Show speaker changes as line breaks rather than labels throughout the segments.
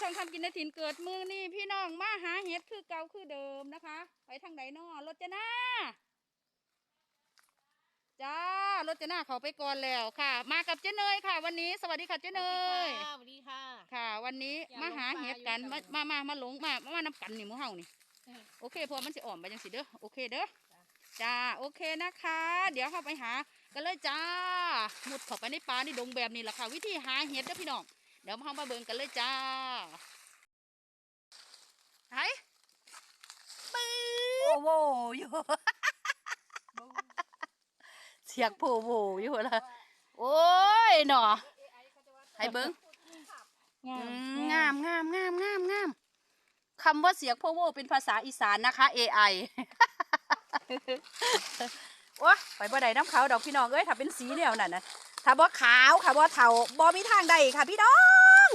ช่องทำกินในถิ่นเกิดมือนี่พี่น้องมาหาเห็ดคือเก่าคือเดิมนะคะ ไปทางไหนนอรถจะหน้าจ้ารถจะหน้าเขาไปก่อนแล้วค่ะ มากับเจ๊เนยค่ะ วันนี้สวัสดีค่ะเจ๊เนย
สวัสดีค่ะ
ค่ะ วันนี้
อยาก
มาหาเห็ดกัน
ลงป
มา
ลาอยู่
มามามาหลงมามามาน้ำกันนี่หมูเฮานี่
เออ
โอเคเพอมันสิอ่อมไปจังสิเด้อโอเคเด้อ
จ้ะ
จ้าโอเคนะคะ เดี๋ยวเข้าไปหากันเลยจ้ามุดเข้าไปในป่าในดงแบบนี้แหละค่ะ วิธีหาเห็ดเด้อพี่น้อง เดี๋ยวมาเข้ามาเบิ่งกันเลยจ้าไหนปื้อโวอยู่เสียงโผโวอยู่ละโอ้ยหนอให้เบิ่ง
งา
อื
ม
มงามงามงามงามงามคำว่าเสียงโพโวเป็นภาษาอีสานนะคะ AI โอ้ไปบ่ได้น้ำขาวดอกพี่น้องเอ้ยถ้าเป็นสีแนวนั่นนะ ถ้าบ่ขาวค่ะบ่เทาบ่มีทางใดค่ะ พี่น้อง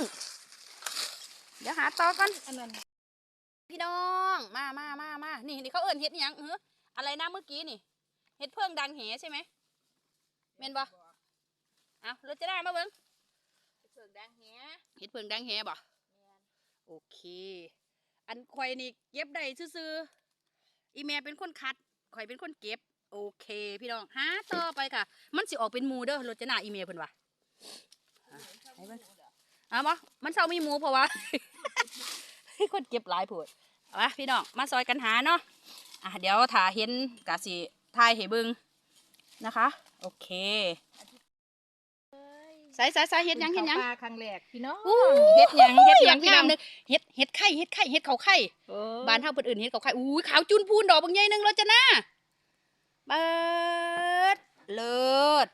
เดี๋ยวหาต่อก่อน
อันนั้น
พี่น้องมามามามานี่นี่เขาเอิ้นเฮ็ดอิหยังเฮ้ออะไรนะเมื่อกี้นี่เฮ็ดเพิ่งดังแหใช่ไหมเม่นบ่เอารถจะได้มาเบิ่ง
เสือกแดงแห
เฮ็ดเพิ่งดังแหบ่โอเค อันข่อยนี่เก็บได้ซื่อๆอีแม่เป็นคนคัดข่อยเป็นคนเก็บ โอเค พี่น้องหาต่อไปค่ะ มันสิออกเป็นหมูเด้อรถจะหน้าอีเมลเพิ่นว่าอะให้เบิ่งเอาบ่มันเศร้ามีหมูเพราะว่าคนเก็บหลายโพูดเอามาพี่น้องมาซอยกันหาเนาะอะเดี๋ยวถ้าเห็นกะสิทายให้เบิ่งนะคะ โอเคใส่ใส่ใส่เฮ็ดหยังเฮ็ดหยัง
ปลาครั้งแรกพี่น้อง
อู้เฮ็ดหยังเฮ็ดหยัง
พี่
งา
น้อ
ม
ง
เลยเฮ็ดเฮ็ดไข่เฮ็ดไข่เฮ็ดเขาไข่บ้านเฮาเพิ่นเอื่นเฮ็ดเขาไข่อู้ยขาวจุนพูนดอกบางใหญ่หนึงแล้วจ้ะนะ เบิดเลิศ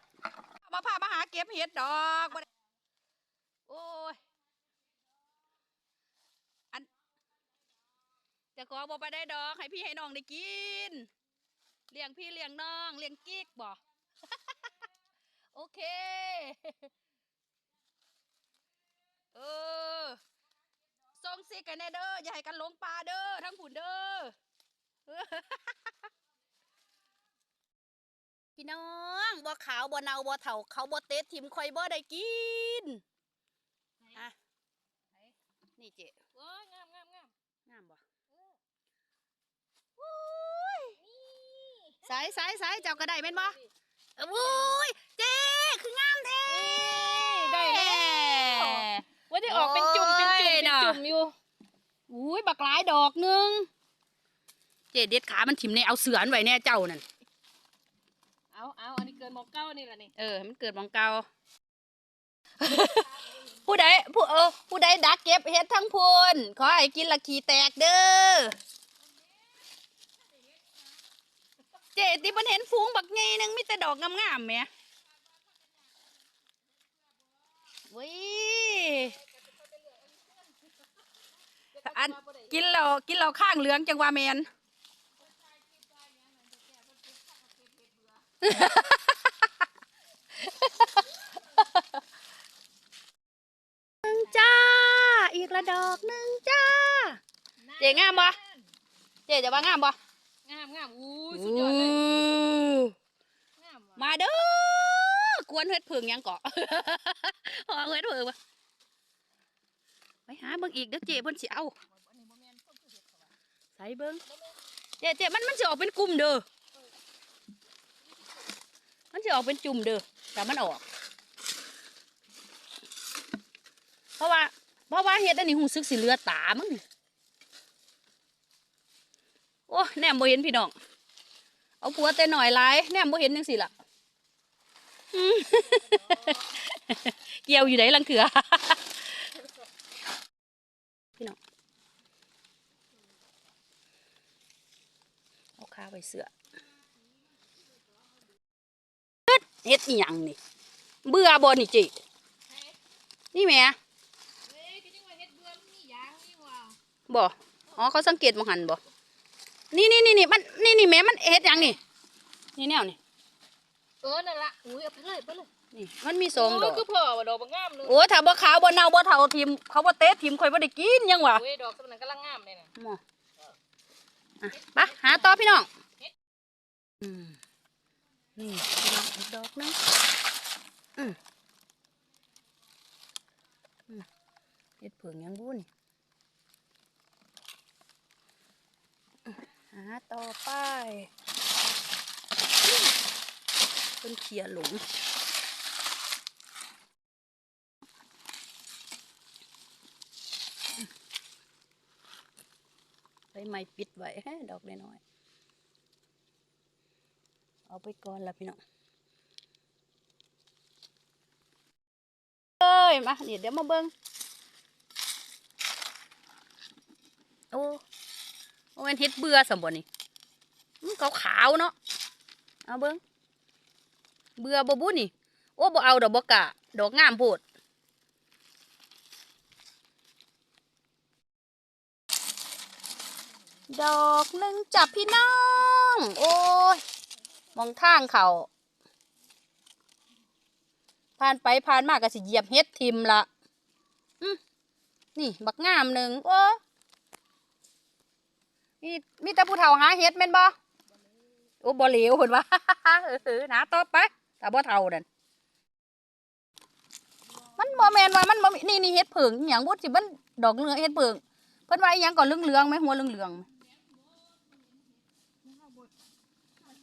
มาพามาหาเก็บเห็ดดอกบ่ได้โอ้ยอันจะขอบ่ไปได้ดอกให้พี่ให้น้องได้กินเลี้ยงพี่เลี้ยงน้องเลี้ยงกิ๊กบ่โอเคเออส่งซิกกันแน่เด้ออย่าให้กันหลงป่าเด้อทั้งผุนเด้อ พี่น้องบ่ขาวบ่เนาบ่เฒ่าเขาบ่เตะทิมข่อยบ่ได้กินอะนี่เจ๊
โอ้ยงามงามงาม
งามบ่โอ้ยสายสายสายเจ้าก็ได้แม่นบ่เอ้ยเจ๊คืองามแท้
ได้แล้วว่าได้ออกเป็นจุ่มเป็นจุ่ม
โอ้ย
เป็น
น่ะ
จุ่มอยู่
อุ้ยบักหลายดอกหนึง เจ๊เด็ดขามันถิ่มในเอาเสือนไว้แน่เจ้านั่น
เอาเอาอันนี้เกินหมอกเก้านี่แหละนี่
เออ มันเกิดบังเกาผู้ใดผู้เออผู้ใดดักเก็บเฮ็ดทั้งพูนขอให้กินละขี้แตกเด้อเจ๊ติมันเห็นฟูงบักไงนึงมีแต่ดอกงามๆแหม่วิอันกินแล้วกินแล้วข้างเหลืองจังว่าแมน หนึ่งจ้า อีกระดอกหนึ่งจ้า เจ๊งามบ่เจ๊จะว่างามบ่
งามงามอู้ยสุดยอดเลย
อ
งามว่ะ
มาเด้อกวนเฮ็ดเพิงหยังเกาะพอเฮ็ดเพิงบ่ไปหาเบิ่งอีกเด้อเจ๊เพิ่นสิเอา
อันนี้บ่แม่นส้มคือเห็ดเขาว่ะ
ใส่เบิ่งเจ๊เจ๊มันมันสิออกเป็นกลุ่มเด้อมันสิออกเป็นจุ่มเด้อแต่มันออก เพราะว่า เพราะว่าเฮ็ดอันนี้หูซึกสิเหลือตามึงโอ้แนมบ่เห็นพี่น้อง เอาผัวแต่หน่อยหลายแนมบ่เห็นจังสิล่ะเกี่ยวอยู่ไหนลังเขือพี่น้องเอาข้าไปเสือเฮ็ดอีหยังนี่ เบื่อบ่นี่จินี่แม่
เฮ้ยก็ยังว่าเฮ็ดเบื่อมันมียางนี่ว่ะ
บ่อ๋อเขาสังเกตมองหันบ่นี่นี่นี่นี่มันนี่นี่แหม่มันเฮ็ดหยังนี่ นี่แนวนี่
เออนั่นละอุ้ยเอาไปเลยไปเลย
นี่มันมีสองดอก
โยคือพ่อว่าดอกบ่งามเลย
โอ้ยถ้าบ่ขาวบ่เน่าบ่เท่าทิมเขาบ่เตะทิมข่อยบ่ได้กินยังวะ
โอ้ยดอกสมันกำลังงามเลยน่ะ
หมออะไปหาต่อพี่น้องอืมนี่พี่น้องอีกดอกหนึงอืมอืมเฮ็ดเผิงยังบุ่นาต่อไปเป็นเขียหลงใบไม้ปิดไว้ดอกน้อยเอาไปก่อนละพี่น้องเอ้ยมาเดี๋ยวมาเบิ่งโอ้โอ้ เป็นเฮ็ดเบื่อสมบ่นี่มันขาวเนาะเอาเบิ่งเบื่อบ่บุนี่โอ้บ่เอาดอกบ่กะดอกงามโพดดอกหนึ่งจับพี่น้อง โอ้ย มองทางเขาผ่านไปผ่านมาก็สิเหยียบเฮ็ดทิมละอืมนี่ บักงามหนึ่งโอ้ มีมีแต่ผู้เฒ่าหาเฮ็ดแม่นบ่โอ้บ่เหลวเพิ่นว่าเออหนาต่อไปแต่บ่เฒ่านั่นมันบ่แม่นว่ามันบ่มีนี่นี่เฮ็ดเผิงอหยังบ่สิมันดอกเหลืองเฮ็ดเผิงเพิ่นว่าอีหยังก่อนเหลืองๆไหมหัวเหลืองๆไหม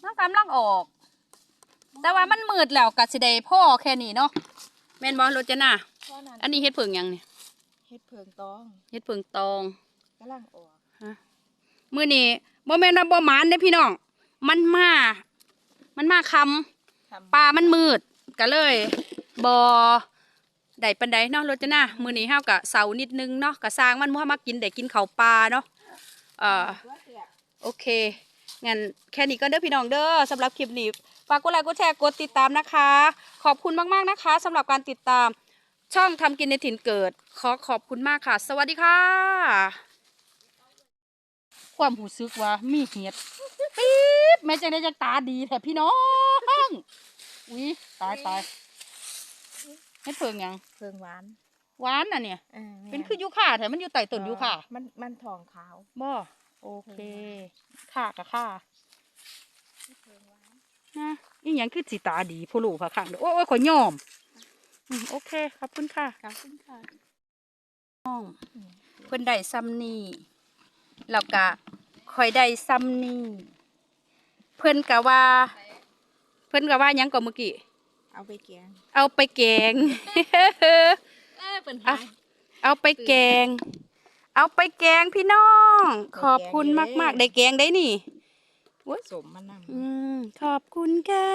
มันกำลังออก แต่ว่ามันมืดแล้วก็สิได้พ่อแค่นี้เนาะแม่นบ่รจนา
เพราะนั้น
อันนี้เฮ็ดเผิงหยังเนี่ย
เฮ็ดเพิงตอง
เฮ็ดเผิงตอง
กำลังออก
มื้อนี้บ่แม่นว่าบ่หมานเด้อพี่น้อง มันมา มันมาคำ
ทำ
ป่ามันมืดก็เลยบ่ได้ปานใดเนาะรจนามื้อนี้เฮาก็เซานิดนึงเนาะก็สร้างมันบ่มากินได้กินข้าวปลาเนาะเอ่อโอเคงั้นแค่นี้ก็เด้อพี่น้องเด้อสำหรับคลิปนี้ฝากกดไลค์กดแชร์กดติดตามนะคะ ขอบคุณมากๆนะคะสำหรับการติดตามช่องทำกินในถิ่นเกิด ขอขอบคุณมากค่ะ สวัสดีค่ะ ความหูซึกว่ามีเห็ดปี๊บแม่จังได้จังตาดีแถบพี่น้องอุ้ยตายตายเฮ็ดเพิงหยัง
เพิงหวาน
หวานน่ะเนี่ย
อ่า
เป็นคือยูคาแต่มันอยู่ใต้ต้นยูคา
มันมันทองขาว
บ่โอเคค่ากับค่า
เพิงหวาน
นะอีหยังคือสีตาดีผู้ลูกค่ะข้างเด้อโอ้ยโอ้ยขอยอมอืมโอเคขอบคุณค่ะ
ขอบคุณค่ะ
น้องเพิ่นได้ซ้ำนี่ แล้วก็ข่อยได้ซ้ำนี่ เพิ่นก็ว่า เพิ่นก็ว่าหยังก็เมื่อกี้
เอาไปแกง
เอาไปแกง
เออเป็น
อะเอาไปแกง เอาไปแกงพี่น้อง ขอบคุณมาก ๆ ได้แกงได้นี่
สมมันนั่ง
อืม ขอบคุณค่ะ